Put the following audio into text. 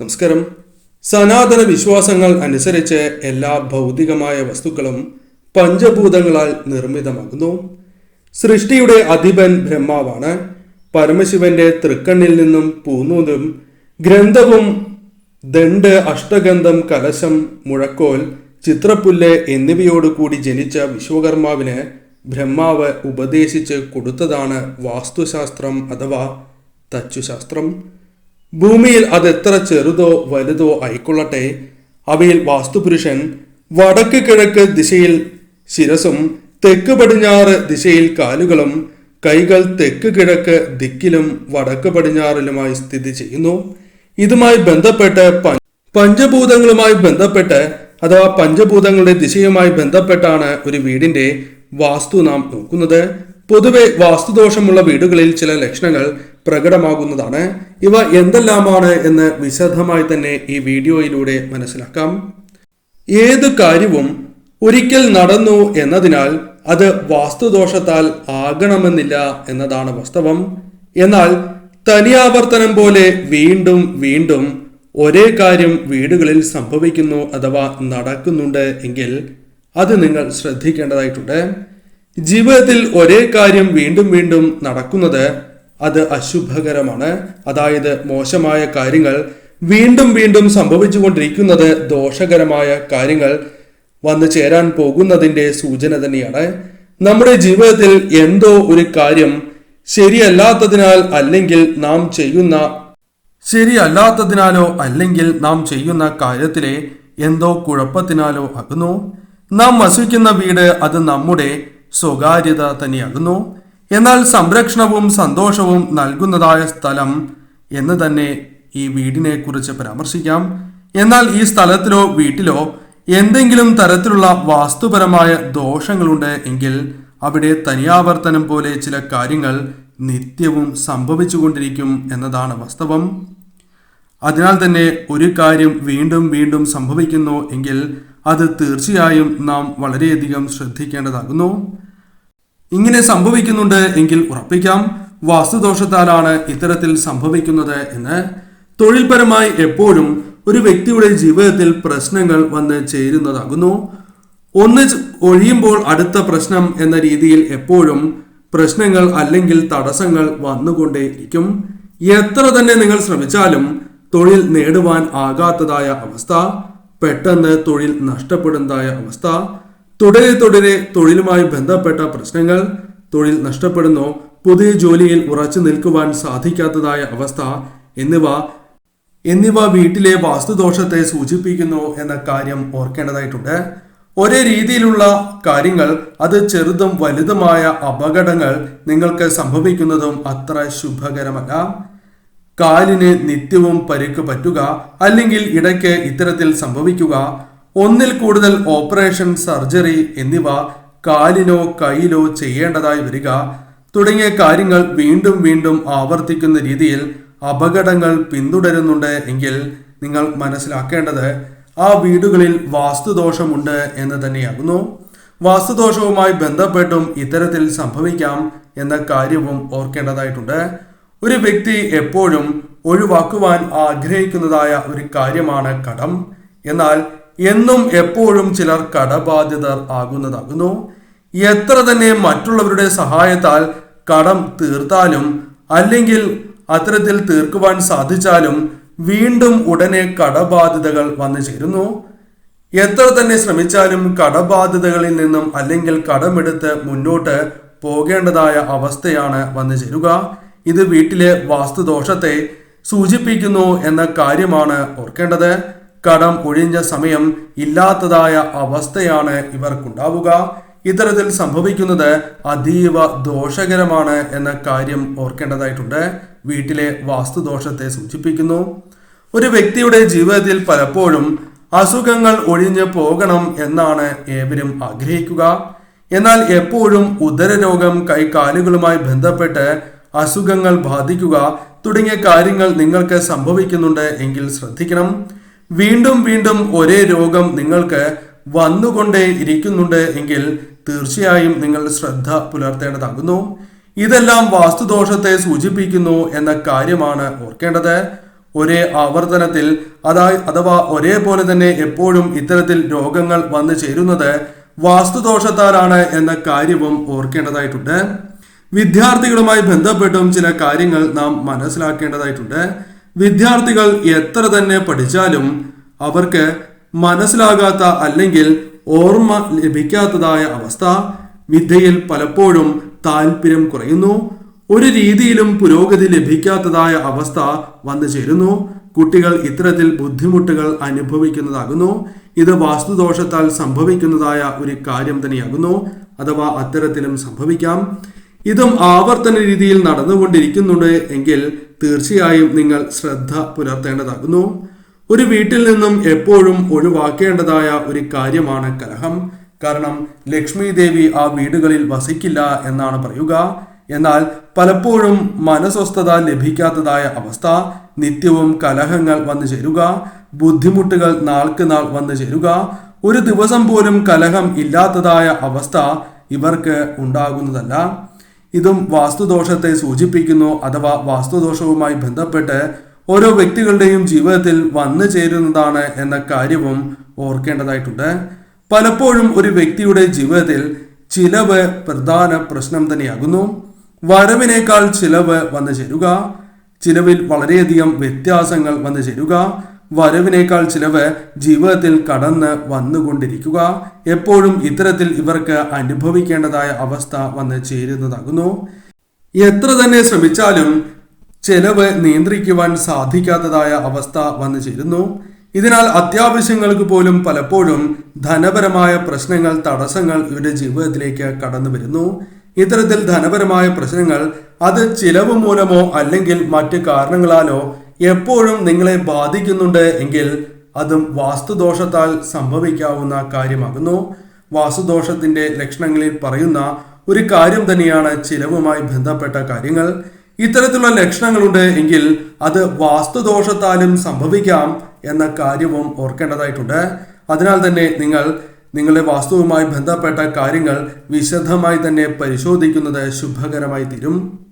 നമസ്കാരം. സനാതന വിശ്വാസങ്ങൾ അനുസരിച്ച് എല്ലാ ഭൗതികമായ വസ്തുക്കളും പഞ്ചഭൂതങ്ങളാൽ നിർമ്മിതമാകുന്നു. സൃഷ്ടിയുടെ അധിപൻ ബ്രഹ്മാവാണ്. പരമശിവന്റെ തൃക്കണ്ണിൽ നിന്നും പൂന്നൂതും ഗ്രന്ഥവും ദണ്ട് അഷ്ടഗന്ധം കലശം മുഴക്കോൽ ചിത്രപ്പുല്ല് എന്നിവയോടുകൂടി ജനിച്ച വിശ്വകർമാവിന് ബ്രഹ്മാവ് ഉപദേശിച്ച് കൊടുത്തതാണ് വാസ്തുശാസ്ത്രം അഥവാ തച്ചുശാസ്ത്രം. ഭൂമിയിൽ അത് എത്ര ചെറുതോ വലുതോ ആയിക്കൊള്ളട്ടെ. അവയിൽ വാസ്തുപുരുഷൻ വടക്ക് കിഴക്ക് ദിശയിൽ ശിരസും തെക്ക് പടിഞ്ഞാറ് ദിശയിൽ കാലുകളും കൈകൾ തെക്ക് കിഴക്ക് ദിക്കിലും വടക്ക് പടിഞ്ഞാറിലുമായി സ്ഥിതി ചെയ്യുന്നു. ഇതുമായി ബന്ധപ്പെട്ട് പഞ്ചഭൂതങ്ങളുമായി ബന്ധപ്പെട്ട് അഥവാ പഞ്ചഭൂതങ്ങളുടെ ദിശയുമായി ബന്ധപ്പെട്ടാണ് ഒരു വീടിന്റെ വാസ്തു നാം നോക്കുന്നത്. പൊതുവെ വാസ്തുദോഷമുള്ള വീടുകളിൽ ചില ലക്ഷണങ്ങൾ പ്രകടമാകുന്നതാണ്. ഇവ എന്തെല്ലാമാണ് എന്ന് വിശദമായി തന്നെ ഈ വീഡിയോയിലൂടെ മനസ്സിലാക്കാം. ഏത് കാര്യവും ഒരിക്കൽ നടന്നു എന്നതിനാൽ അത് വാസ്തുദോഷത്താൽ ആകണമെന്നില്ല എന്നതാണ് വാസ്തവം. എന്നാൽ തനിയാവർത്തനം പോലെ വീണ്ടും വീണ്ടും ഒരേ കാര്യം വീടുകളിൽ സംഭവിക്കുന്നു അഥവാ നടക്കുന്നുണ്ട് എങ്കിൽ അത് നിങ്ങൾ ശ്രദ്ധിക്കേണ്ടതായിട്ടുണ്ട്. ജീവിതത്തിൽ ഒരേ കാര്യം വീണ്ടും വീണ്ടും നടക്കുന്നത് അത് അശുഭകരമാണ്. അതായത് മോശമായ കാര്യങ്ങൾ വീണ്ടും വീണ്ടും സംഭവിച്ചുകൊണ്ടിരിക്കുന്നത് ദോഷകരമായ കാര്യങ്ങൾ വന്നു ചേരാൻ പോകുന്നതിന്റെ സൂചന തന്നെയാണ്. നമ്മുടെ ജീവിതത്തിൽ എന്തോ ഒരു കാര്യം ശരിയല്ലാത്തതിനാൽ അല്ലെങ്കിൽ നാം ചെയ്യുന്ന ശരിയല്ലാത്തതിനാലോ അല്ലെങ്കിൽ നാം ചെയ്യുന്ന കാര്യത്തിലെ എന്തോ കുഴപ്പത്തിനാലോ ആകുന്നു. നാം വസിക്കുന്ന വീട് അത് നമ്മുടെ സ്വകാര്യത തന്നെയാകുന്നു. എന്നാൽ സംരക്ഷണവും സന്തോഷവും നൽകുന്നതായ സ്ഥലം എന്ന് തന്നെ ഈ വീടിനെ കുറിച്ച് പരാമർശിക്കാം. എന്നാൽ ഈ സ്ഥലത്തിലോ വീട്ടിലോ എന്തെങ്കിലും തരത്തിലുള്ള വാസ്തുപരമായ ദോഷങ്ങളുണ്ട് എങ്കിൽ അവിടെ തനിയാവർത്തനം പോലെ ചില കാര്യങ്ങൾ നിത്യവും സംഭവിച്ചുകൊണ്ടിരിക്കും എന്നതാണ് വാസ്തവം. അതിനാൽ തന്നെ ഒരു കാര്യം വീണ്ടും വീണ്ടും സംഭവിക്കുന്നു എങ്കിൽ അത് തീർച്ചയായും നാം വളരെയധികം ശ്രദ്ധിക്കേണ്ടതാകുന്നു. ഇങ്ങനെ സംഭവിക്കുന്നുണ്ട് എങ്കിൽ ഉറപ്പിക്കാം വാസ്തുദോഷത്താലാണ് ഇത്തരത്തിൽ സംഭവിക്കുന്നത് എന്ന്. തൊഴിൽപരമായി എപ്പോഴും ഒരു വ്യക്തിയുടെ ജീവിതത്തിൽ പ്രശ്നങ്ങൾ വന്ന് ചേരുന്നതാകുന്നു. ഒന്ന് ഒഴിയുമ്പോൾ അടുത്ത പ്രശ്നം എന്ന രീതിയിൽ എപ്പോഴും പ്രശ്നങ്ങൾ അല്ലെങ്കിൽ തടസ്സങ്ങൾ വന്നുകൊണ്ടേയിരിക്കും. എത്ര തന്നെ നിങ്ങൾ ശ്രമിച്ചാലും തൊഴിൽ നേടുവാൻ ആകാത്തതായ അവസ്ഥ പെട്ടെന്ന് തൊഴിൽ നഷ്ടപ്പെടുന്നതായ അവസ്ഥ തുടരെ തുടരെ തൊഴിലുമായി ബന്ധപ്പെട്ട പ്രശ്നങ്ങൾ തൊഴിൽ നഷ്ടപ്പെടുന്നു പുതിയ ജോലിയിൽ ഉറച്ചു നിൽക്കുവാൻ സാധിക്കാത്തതായ അവസ്ഥ എന്നിവ എന്നിവ വീട്ടിലെ വാസ്തുദോഷത്തെ സൂചിപ്പിക്കുന്നു എന്ന കാര്യം ഓർക്കേണ്ടതായിട്ടുണ്ട്. ഒരേ രീതിയിലുള്ള കാര്യങ്ങൾ അത് ചെറുതും വലുതുമായ അപകടങ്ങൾ നിങ്ങൾക്ക് സംഭവിക്കുന്നതും അത്ര ശുഭകരമല്ല. കാലിന് നിത്യവും പരിക്ക് പറ്റുക അല്ലെങ്കിൽ ഇടയ്ക്ക് ഇത്തരത്തിൽ സംഭവിക്കുക ഒന്നിൽ കൂടുതൽ ഓപ്പറേഷൻ സർജറി എന്നിവ കാലിനോ കൈയിലോ ചെയ്യേണ്ടതായി വരിക തുടങ്ങിയ കാര്യങ്ങൾ വീണ്ടും വീണ്ടും ആവർത്തിക്കുന്ന രീതിയിൽ അപകടങ്ങൾ പിന്തുടരുന്നുണ്ട് എങ്കിൽ നിങ്ങൾ മനസ്സിലാക്കേണ്ടത് ആ വീടുകളിൽ വാസ്തുദോഷമുണ്ട് എന്ന് തന്നെയാകുന്നു. വാസ്തുദോഷവുമായി ബന്ധപ്പെട്ടും ഇത്തരത്തിൽ സംഭവിക്കാം എന്ന കാര്യവും ഓർക്കേണ്ടതായിട്ടുണ്ട്. ഒരു വ്യക്തി എപ്പോഴും ഒഴിവാക്കുവാൻ ആഗ്രഹിക്കുന്നതായ ഒരു കാര്യമാണ് കടം. എന്നാൽ എന്നും എപ്പോഴും ചിലർ കടബാധ്യതർ ആകുന്നതാകുന്നു. എത്ര തന്നെ മറ്റുള്ളവരുടെ സഹായത്താൽ കടം തീർത്താലും അല്ലെങ്കിൽ അത്തരത്തിൽ തീർക്കുവാൻ സാധിച്ചാലും വീണ്ടും ഉടനെ കടബാധ്യതകൾ വന്നു ചേരുന്നു. എത്ര തന്നെ ശ്രമിച്ചാലും കടബാധ്യതകളിൽ നിന്നും അല്ലെങ്കിൽ കടമെടുത്ത് മുന്നോട്ട് പോകേണ്ടതായ അവസ്ഥയാണ് വന്നു ചേരുക. ഇത് വീട്ടിലെ വാസ്തുദോഷത്തെ സൂചിപ്പിക്കുന്നു എന്ന കാര്യമാണ് ഓർക്കേണ്ടത്. കടം ഒഴിഞ്ഞ സമയം ഇല്ലാത്തതായ അവസ്ഥയാണ് ഇവർക്കുണ്ടാവുക. ഇത്തരത്തിൽ സംഭവിക്കുന്നത് അതീവ ദോഷകരമാണ് എന്ന കാര്യം ഓർക്കേണ്ടതായിട്ടുണ്ട്. വീട്ടിലെ വാസ്തുദോഷത്തെ സൂചിപ്പിക്കുന്നു. ഒരു വ്യക്തിയുടെ ജീവിതത്തിൽ പലപ്പോഴും അസുഖങ്ങൾ ഒഴിഞ്ഞു പോകണം എന്നാണ് ഏവരും ആഗ്രഹിക്കുക. എന്നാൽ എപ്പോഴും ഉദരരോഗം കൈകാലുകളുമായി ബന്ധപ്പെട്ട് അസുഖങ്ങൾ ബാധിക്കുക തുടങ്ങിയ കാര്യങ്ങൾ നിങ്ങൾക്ക് സംഭവിക്കുന്നുണ്ട് എങ്കിൽ ശ്രദ്ധിക്കണം. വീണ്ടും വീണ്ടും ഒരേ രോഗം നിങ്ങൾക്ക് വന്നുകൊണ്ടേ ഇരിക്കുന്നുണ്ട് എങ്കിൽ തീർച്ചയായും നിങ്ങൾ ശ്രദ്ധ പുലർത്തേണ്ടതാകുന്നു. ഇതെല്ലാം വാസ്തുദോഷത്തെ സൂചിപ്പിക്കുന്നു എന്ന കാര്യമാണ് ഓർക്കേണ്ടത്. ഒരേ ആവർത്തനത്തിൽ അതായി അഥവാ ഒരേപോലെ തന്നെ എപ്പോഴും ഇത്തരത്തിൽ രോഗങ്ങൾ വന്നു ചേരുന്നത് വാസ്തുദോഷത്താലാണ് എന്ന കാര്യവും ഓർക്കേണ്ടതായിട്ടുണ്ട്. വിദ്യാർത്ഥികളുമായി ബന്ധപ്പെട്ടും ചില കാര്യങ്ങൾ നാം മനസ്സിലാക്കേണ്ടതായിട്ടുണ്ട്. വിദ്യാർത്ഥികൾ എത്ര തന്നെ പഠിച്ചാലും അവർക്ക് മനസ്സിലാകാത്ത അല്ലെങ്കിൽ ഓർമ്മ ലഭിക്കാത്തതായ അവസ്ഥ വിദ്യയിൽ പലപ്പോഴും താല്പര്യം കുറയുന്നു. ഒരു രീതിയിലും പുരോഗതി ലഭിക്കാത്തതായ അവസ്ഥ വന്നു ചേരുന്നു. കുട്ടികൾ ഇത്തരത്തിൽ ബുദ്ധിമുട്ടുകൾ അനുഭവിക്കുന്നതാകുന്നു. ഇത് വാസ്തുദോഷത്താൽ സംഭവിക്കുന്നതായ ഒരു കാര്യം തന്നെയാകുന്നു. അഥവാ അത്തരത്തിലും സംഭവിക്കാം. ഇതും ആവർത്തന രീതിയിൽ നടന്നുകൊണ്ടിരിക്കുന്നുണ്ട് എങ്കിൽ തീർച്ചയായും നിങ്ങൾ ശ്രദ്ധ പുലർത്തേണ്ടതാകുന്നു. ഒരു വീട്ടിൽ നിന്നും എപ്പോഴും ഒഴിവാക്കേണ്ടതായ ഒരു കാര്യമാണ് കലഹം. കാരണം ലക്ഷ്മി ദേവി ആ വീടുകളിൽ വസിക്കില്ല എന്നാണ് പറയുക. എന്നാൽ പലപ്പോഴും മനസ്വസ്ഥത ലഭിക്കാത്തതായ അവസ്ഥ നിത്യവും കലഹങ്ങൾ വന്നു ചേരുക ബുദ്ധിമുട്ടുകൾ നാൾക്ക് നാൾ വന്നു ചേരുക ഒരു ദിവസം പോലും കലഹം ഇല്ലാത്തതായ അവസ്ഥ ഇവർക്ക് ഉണ്ടാകുന്നതല്ല. ഇതും വാസ്തുദോഷത്തെ സൂചിപ്പിക്കുന്നു അഥവാ വാസ്തുദോഷവുമായി ബന്ധപ്പെട്ട് ഓരോ വ്യക്തികളുടെയും ജീവിതത്തിൽ വന്നു ചേരുന്നതാണ് എന്ന കാര്യവും ഓർക്കേണ്ടതായിട്ടുണ്ട്. പലപ്പോഴും ഒരു വ്യക്തിയുടെ ജീവിതത്തിൽ ചിലവ് പ്രധാന പ്രശ്നം തന്നെയാകുന്നു. വരവിനേക്കാൾ ചിലവ് വന്നു ചേരുക. ചിലവിൽ വളരെയധികം വ്യത്യാസങ്ങൾ വന്നു ചേരുക. വരവിനേക്കാൾ ചിലവ് ജീവിതത്തിൽ കടന്ന് വന്നുകൊണ്ടിരിക്കുക. എപ്പോഴും ഇത്തരത്തിൽ ഇവർക്ക് അനുഭവിക്കേണ്ടതായ അവസ്ഥ വന്ന് ചേരുന്നതാകുന്നു. എത്ര തന്നെ ശ്രമിച്ചാലും ചെലവ് നിയന്ത്രിക്കുവാൻ സാധിക്കാത്തതായ അവസ്ഥ വന്നു ചേരുന്നു. ഇതിനാൽ അത്യാവശ്യങ്ങൾക്ക് പോലും പലപ്പോഴും ധനപരമായ പ്രശ്നങ്ങൾ തടസ്സങ്ങൾ ഇവരുടെ ജീവിതത്തിലേക്ക് കടന്നു വരുന്നു. ഇത്തരത്തിൽ ധനപരമായ പ്രശ്നങ്ങൾ അത് ചിലവ് മൂലമോ അല്ലെങ്കിൽ മറ്റ് കാരണങ്ങളാലോ എപ്പോഴും നിങ്ങളെ ബാധിക്കുന്നുണ്ട് എങ്കിൽ അതും വാസ്തുദോഷത്താൽ സംഭവിക്കാവുന്ന കാര്യമാകുന്നു. വാസ്തുദോഷത്തിന്റെ ലക്ഷണങ്ങളിൽ പറയുന്ന ഒരു കാര്യം തന്നെയാണ് ചിലവുമായി ബന്ധപ്പെട്ട കാര്യങ്ങൾ. ഇത്തരത്തിലുള്ള ലക്ഷണങ്ങളുണ്ട് എങ്കിൽ അത് വാസ്തുദോഷത്താലും സംഭവിക്കാം എന്ന കാര്യവും ഓർക്കേണ്ടതായിട്ടുണ്ട്. അതിനാൽ തന്നെ നിങ്ങൾ നിങ്ങളുടെ വാസ്തുവുമായി ബന്ധപ്പെട്ട കാര്യങ്ങൾ വിശദമായി തന്നെ പരിശോധിക്കുന്നത് ശുഭകരമായി തീരും.